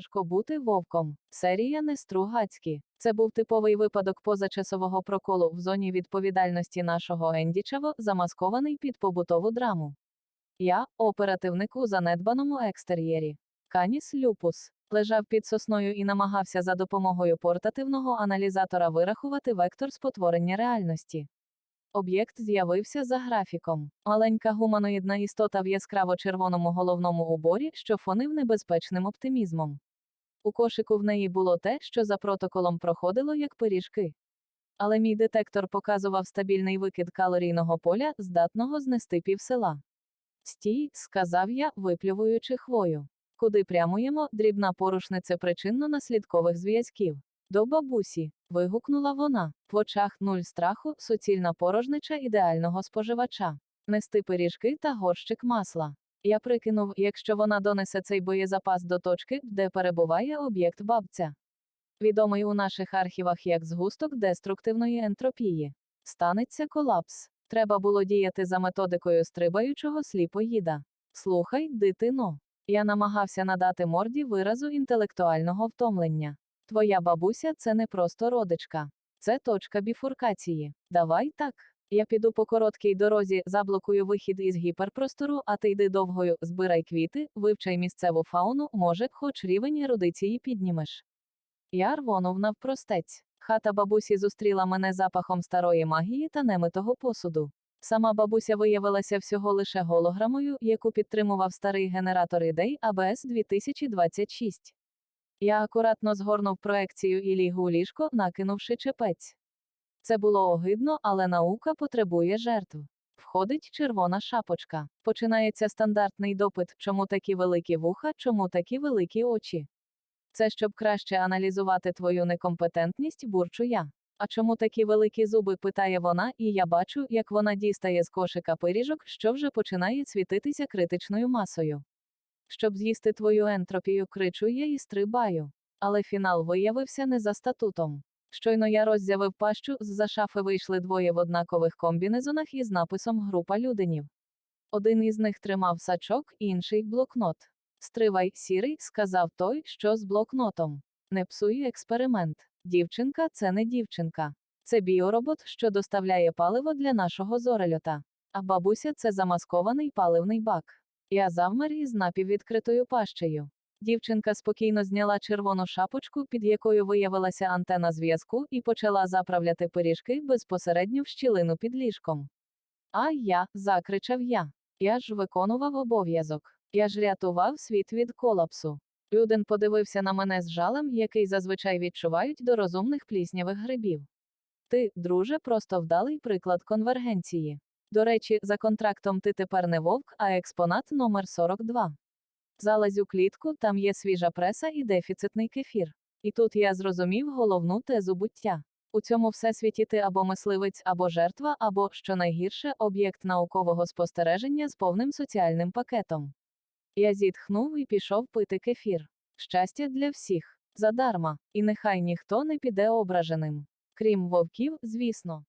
Важко бути вовком. Серія Нестругацькі. Це був типовий випадок позачасового проколу в зоні відповідальності нашого Ендічево, замаскований під побутову драму. Я, оперативник у занедбаному екстер'єрі. Каніс Люпус лежав під сосною і намагався за допомогою портативного аналізатора вирахувати вектор спотворення реальності. Об'єкт з'явився за графіком. Маленька гуманоїдна істота в яскраво червоному головному уборі, що фонив небезпечним оптимізмом. У кошику в неї було те, що за протоколом проходило як пиріжки. Але мій детектор показував стабільний викид калорійного поля, здатного знести пів села. Стій, сказав я, виплювуючи хвою. Куди прямуємо, дрібна порушниця причинно-наслідкових зв'язків. До бабусі. вигукнула вона. В очах нуль страху, суцільна порожнича ідеального споживача. Нести пиріжки та горщик масла. Я прикинув, якщо вона донесе цей боєзапас до точки, де перебуває об'єкт бабця. Відомий у наших архівах як згусток деструктивної ентропії. Станеться колапс. Треба було діяти за методикою стрибаючого сліпоїда. Слухай, дитино. Я намагався надати морді виразу інтелектуального втомлення. Твоя бабуся це не просто родичка. Це точка біфуркації. Давай так. Я піду по короткій дорозі, заблокую вихід із гіперпростору, а ти йди довгою, збирай квіти, вивчай місцеву фауну, може, хоч рівень ерудиції піднімеш. Я рвонув навпростець. Хата бабусі зустріла мене запахом старої магії та немитого посуду. Сама бабуся виявилася всього лише голограмою, яку підтримував старий генератор ідей ABS 2026. Я акуратно згорнув проекцію і лігу ліжко, накинувши чепець. Це було огидно, але наука потребує жертв. Входить червона шапочка. Починається стандартний допит, чому такі великі вуха, чому такі великі очі. Це щоб краще аналізувати твою некомпетентність, бурчу я. А чому такі великі зуби? питає вона, і я бачу, як вона дістає з кошика пиріжок, що вже починає світитися критичною масою. Щоб з'їсти твою ентропію, кричу я і стрибаю. Але фінал виявився не за статутом. Щойно я роззявив пащу, з-за шафи вийшли двоє в однакових комбінезонах із написом Група людинів. Один із них тримав сачок, інший блокнот. Стривай, сірий, сказав той, що з блокнотом. Не псуй експеримент. Дівчинка це не дівчинка. Це біоробот, що доставляє паливо для нашого зорельота. А бабуся це замаскований паливний бак. Я завмер із напіввідкритою пащею. Дівчинка спокійно зняла червону шапочку, під якою виявилася антена зв'язку, і почала заправляти пиріжки безпосередньо в щілину під ліжком. А я, закричав я. Я ж виконував обов'язок. Я ж рятував світ від колапсу. Люден подивився на мене з жалем, який зазвичай відчувають до розумних пліснявих грибів. Ти, друже, просто вдалий приклад конвергенції. До речі, за контрактом ти тепер не вовк, а експонат номер 42. Залазь у клітку, там є свіжа преса і дефіцитний кефір. І тут я зрозумів головну тезу буття. У цьому всесвіті ти або мисливець, або жертва, або, що найгірше, об'єкт наукового спостереження з повним соціальним пакетом. Я зітхнув і пішов пити кефір. Щастя для всіх. Задарма. І нехай ніхто не піде ображеним. Крім вовків, звісно.